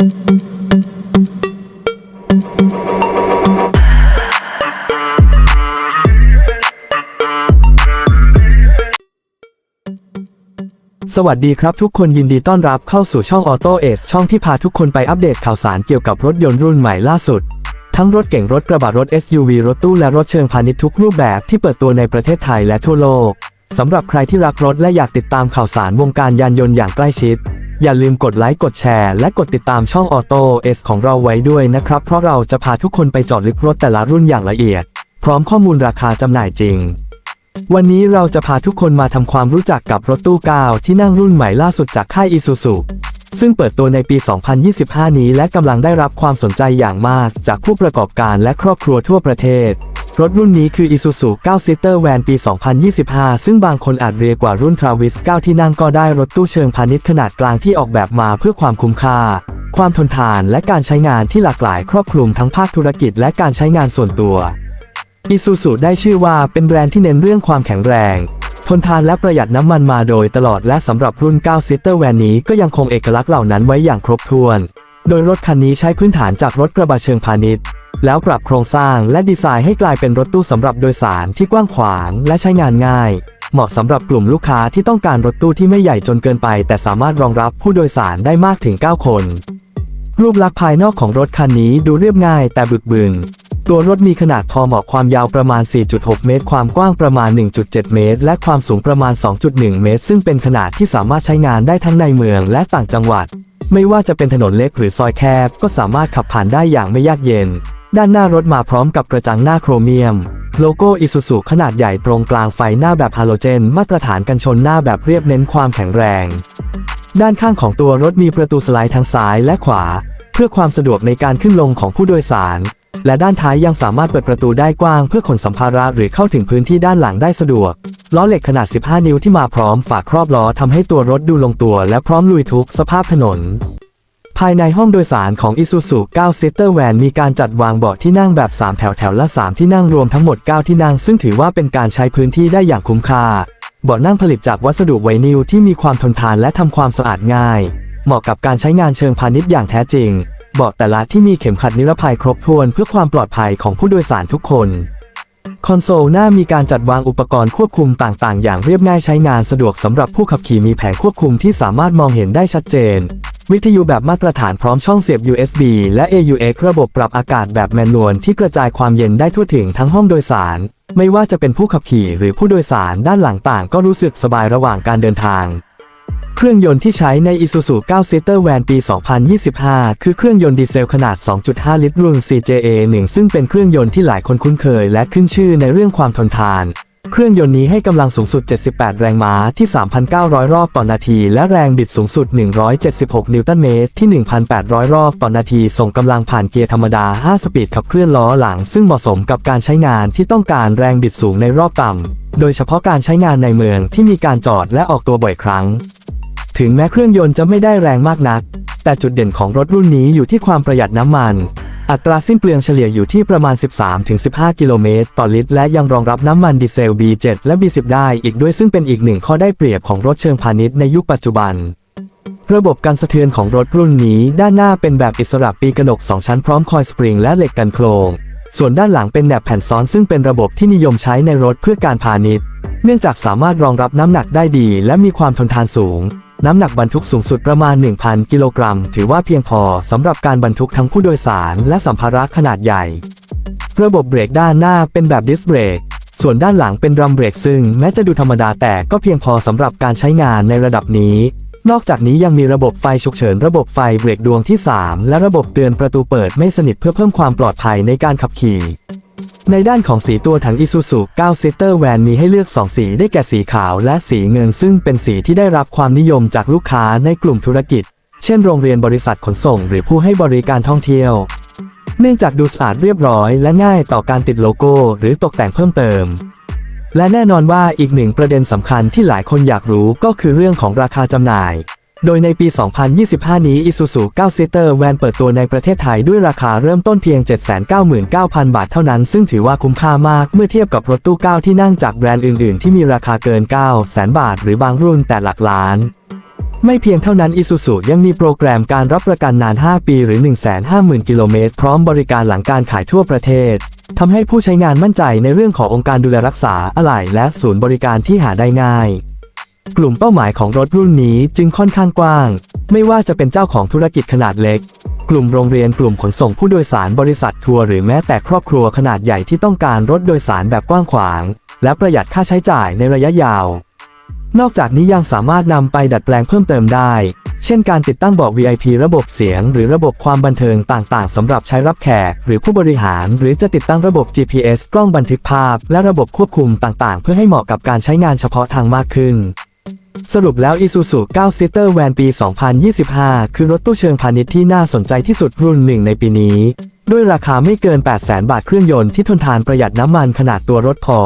สวัสดีครับทุกคนยินดีต้อนรับเข้าสู่ช่อง Auto a c e ช่องที่พาทุกคนไปอัปเดตข่าวสารเกี่ยวกับรถยนต์รุ่นใหม่ล่าสุด ทั้งรถเก่งรถกระบะรถ SUV รถตู้และรถเชิงพาณิชย์ทุกรูปแบบที่เปิดตัวในประเทศไทยและทั่วโลกสำหรับใครที่รักรถและอยากติดตามข่าวสารวงการยานยนต์อย่างใกล้ชิด อย่าลืมกดไลค์กดแชร์และกดติดตามช่อง Auto a c e ของเราไว้ด้วยนะครับ เพราะเราจะพาทุกคนไปจอดลึกรถแต่ละรุ่นอย่างละเอียด พร้อมข้อมูลราคาจำหน่ายจริง วันนี้เราจะพาทุกคนมาทำความรู้จักกับรถตู้9ที่นั่งรุ่นใหม่ล่าสุดจากค่าย Isuzu ซึ่งเปิดตัวในปี 2025 นี้และกำลังได้รับความสนใจอย่างมากจากผู้ประกอบการและครอบครัวทั่วประเทศ รถรุ่นนี้คือ Isuzu 9 Seater Van ปี 2025 ซึ่งบางคนอาจเรียกว่ารุ่น Travis 9 ที่นั่งก็ได้รถตู้เชิงพาณิชย์ขนาดกลางที่ออกแบบมาเพื่อความคุ้มค่า ความทนทานและการใช้งานที่หลากหลายครอบคลุมทั้งภาคธุรกิจและการใช้งานส่วนตัวอิซูซุได้ชื่อว่าเป็นแบรนด์ที่เน้นเรื่องความแข็งแรง ทนทานและประหยัดน้ำมันมาโดยตลอดและสำหรับรุ่น 9 s i t e r Van นี้ก็ยังคงเอกลักษณ์เหล่านั้นไว้อย่างครบถ้วน โดยรถคันนี้ใช้พื้นฐานจากรถกระบะเชิงพาณิชย์ แล้วปรับโครงสร้างและดีไซน์ให้กลายเป็นรถตู้สำหรับโดยสารที่กว้างขวางและใช้งานง่าย เหมาะสำหรับกลุ่มลูกค้าที่ต้องการรถตู้ที่ไม่ใหญ่จนเกินไป แต่สามารถรองรับผู้โดยสารได้มากถึง 9 คน รูปลักษณ์ภายนอกของรถคันนี้ดูเรียบง่ายแต่บึกบึนตัวรถมีขนาดพอเหมาะความยาวประมาณ 4.6 เมตร ความกว้างประมาณ 1.7 เมตร และความสูงประมาณ 2.1 เมตร ซึ่งเป็นขนาดที่สามารถใช้งานได้ทั้งในเมืองและต่างจังหวัด ไม่ว่าจะเป็นถนนเล็กหรือซอยแคบ ก็สามารถขับผ่านได้อย่างไม่ยากเย็น ด้านหน้ารถมาพร้อมกับกระจังหน้าโครเมียม โลโก้อิซูซุขนาดใหญ่ตรงกลางไฟหน้าแบบฮาโลเจน มาตรฐานกันชนหน้าแบบเรียบเน้นความแข็งแรง ด้านข้างของตัวรถมีประตูสไลด์ทั้งซ้ายและขวา เพื่อความสะดวกในการขึ้นลงของผู้โดยสาร และด้านท้ายยังสามารถเปิดประตูได้กว้างเพื่อขนสัมภาระหรือเข้าถึงพื้นที่ด้านหลังได้สะดวก ล้อเหล็กขนาด 15 นิ้วที่มาพร้อมฝาครอบล้อทำให้ตัวรถดูลงตัว และพร้อมลุยทุกสภาพถนน ภายในห้องโดยสารของ Isuzu 9 Seater Van มีการจัดวางเบาะที่นั่งแบบ 3 แถวแถวละ 3 ที่นั่งรวมทั้งหมด 9 ที่นั่ง ซึ่งถือว่าเป็นการใช้พื้นที่ได้อย่างคุ้มค่า เบาะนั่งผลิตจากวัสดุไวนิลที่มีความทนทานและทำความสะอาดง่าย เหมาะกับการใช้งานเชิงพาณิชย์อย่างแท้จริง เบาะแต่ละที่มีเข็มขัดนิรภัยครบถ้วนเพื่อความปลอดภัยของผู้โดยสารทุกคนคอนโซลหน้ามีการจัดวางอุปกรณ์ควบคุมต่าง ๆ อย่างเรียบง่ายใช้งานสะดวกสำหรับผู้ขับขี่มีแผงควบคุมที่สามารถมองเห็นได้ชัดเจน วิทยุแบบมาตรฐานพร้อมช่องเสียบ USB และ AUX ระบบปรับอากาศแบบแมนนวลที่กระจายความเย็นได้ทั่วถึงทั้งห้องโดยสาร ไม่ว่าจะเป็นผู้ขับขี่หรือผู้โดยสารด้านหลังต่างก็รู้สึกสบายระหว่างการเดินทาง เครื่องยนต์ที่ใช้ใน Isuzu 9 Seater Van ปี 2025 คือเครื่องยนต์ดีเซลขนาด 2.5 ลิตรรุ่น CJA1 ซึ่งเป็นเครื่องยนต์ที่หลายคนคุ้นเคยและขึ้นชื่อในเรื่องความทนทาน เครื่องยนต์นี้ให้กำลังสูงสุด 78 แรงม้าที่ 3,900 รอบต่อนาที และแรงบิดสูงสุด 176 นิวตันเมตรที่ 1,800 รอบต่อนาที ส่งกำลังผ่านเกียร์ธรรมดา 5 สปีดขับเคลื่อนล้อหลัง ซึ่งเหมาะสมกับการใช้งานที่ต้องการแรงบิดสูงในรอบต่ำ โดยเฉพาะการใช้งานในเมืองที่มีการจอดและออกตัวบ่อยครั้ง ถึงแม้เครื่องยนต์จะไม่ได้แรงมากนัก แต่จุดเด่นของรถรุ่นนี้อยู่ที่ความประหยัดน้ำมัน อัตราสิ้นเปลืองเฉลี่ยอยู่ที่ประมาณ 13-15 กิโลเมตรต่อลิตร และยังรองรับน้ำมันดีเซล B7 และ B10 ได้อีกด้วยซึ่งเป็นอีกหนึ่งข้อได้เปรียบของรถเชิงพาณิชย์ในยุคปัจจุบัน ระบบการสะเทือนของรถรุ่นนี้ด้านหน้าเป็นแบบอิสระปีกระหนก2 ชั้นพร้อมคอยสปริงและเหล็กกันโครง ส่วนด้านหลังเป็นแหนบแผ่นซ้อนซึ่งเป็นระบบที่นิยมใช้ในรถเพื่อการพาณิชย์ เนื่องจากสามารถรองรับน้ำหนักได้ดี และมีความทนทานสูง น้ำหนักบรรทุกสูงสุดประมาณ 1,000 กิโลกรัม ถือว่าเพียงพอสำหรับการบรรทุกทั้งผู้โดยสารและสัมภาระขนาดใหญ่ ระบบเบรกด้านหน้าเป็นแบบดิสเบรก ส่วนด้านหลังเป็นดรัมเบรกซึ่งแม้จะดูธรรมดาแต่ก็เพียงพอสำหรับการใช้งานในระดับนี้ นอกจากนี้ยังมีระบบไฟฉุกเฉิน ระบบไฟเบรกดวงที่ 3 และระบบเตือนประตูเปิดไม่สนิทเพื่อเพิ่มความปลอดภัยในการขับขี่ ในด้านของสีตัวถัง Isuzu 9 Seater Van มีให้เลือก 2 สีได้แก่สีขาวและสีเงิน ซึ่งเป็นสีที่ได้รับความนิยมจากลูกค้าในกลุ่มธุรกิจ เช่นโรงเรียนบริษัทขนส่ง หรือผู้ให้บริการท่องเที่ยว เนื่องจากดูสะอาดเรียบร้อยและง่ายต่อการติดโลโก้ หรือตกแต่งเพิ่มเติม และแน่นอนว่าอีกหนึ่งประเด็นสำคัญที่หลายคนอยากรู้ก็คือเรื่องของราคาจำหน่าย โดยในปี 2025 นี้ Isuzu 9 Seater Van เปิดตัวในประเทศไทยด้วยราคาเริ่มต้นเพียง 799,000 บาทเท่านั้น ซึ่งถือว่าคุ้มค่ามากเมื่อเทียบกับรถตู้ 9 ที่นั่งจากแบรนด์อื่น ๆ ที่มีราคาเกิน 900,000 บาท หรือบางรุ่นแต่หลักล้านไม่เพียงเท่านั้น Isuzu ยังมีโปรแกรมการรับประกันนาน 5 ปีหรือ 150,000 กิโลเมตร พร้อมบริการหลังการขายทั่วประเทศ ทำให้ผู้ใช้งานมั่นใจในเรื่องขององค์การดูแลรักษาอะไหล่และศูนย์บริการที่หาได้ง่าย กลุ่มเป้าหมายของรถรุ่นนี้จึงค่อนข้างกว้าง ไม่ว่าจะเป็นเจ้าของธุรกิจขนาดเล็ก กลุ่มโรงเรียนกลุ่มขนส่งผู้โดยสารบริษัททัวร์หรือแม้แต่ครอบครัวขนาดใหญ่ที่ต้องการรถโดยสารแบบกว้างขวาง และประหยัดค่าใช้จ่ายในระยะยาว นอกจากนี้ยังสามารถนำไปดัดแปลงเพิ่มเติมได้ เช่นการติดตั้งเบาะ VIP ระบบเสียง หรือระบบความบันเทิงต่างๆสำหรับใช้รับแขก หรือผู้บริหาร หรือจะติดตั้งระบบ GPS กล้องบันทึกภาพ และระบบควบคุมต่างๆ เพื่อให้เหมาะกับการใช้งานเฉพาะทางมากขึ้น สรุปแล้ว Isuzu 9 Seater Van ปี 2025 คือรถตู้เชิงพาณิชย์ที่น่าสนใจที่สุดรุ่นหนึ่งในปีนี้ ด้วยราคาไม่เกิน 800,000 บาทเครื่องยนต์ที่ทนทานประหยัดน้ำมันขนาดตัวรถพอ